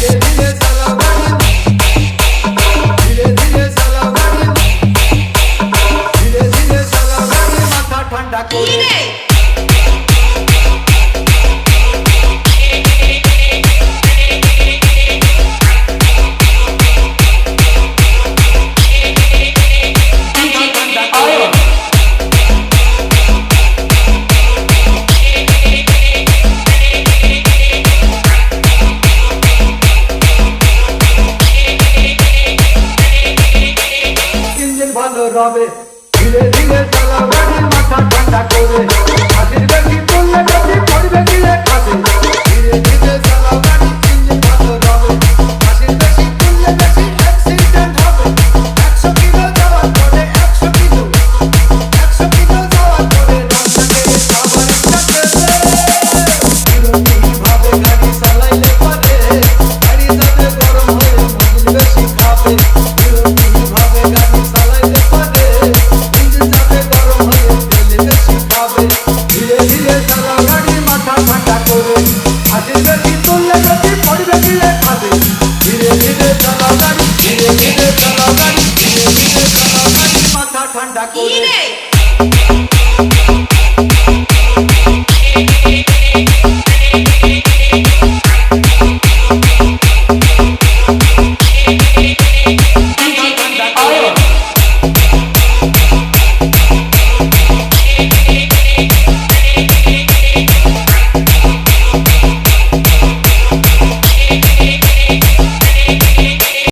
ধীরে ধীরে চালাও ধীরে ধীরে চলা মাথা ঠান্ডা করে। ধীরে ধীরে চালাও গাড়ি মাথা ঠান্ডা করে। হাতে বেশি তুললে বেশি পড়বে গিলে খাবে। ধীরে ধীরে চালাও গাড়ি ধীরে ধীরে চালাও গাড়ি ধীরে ধীরে চালাও গাড়ি মাথা ঠান্ডা করে।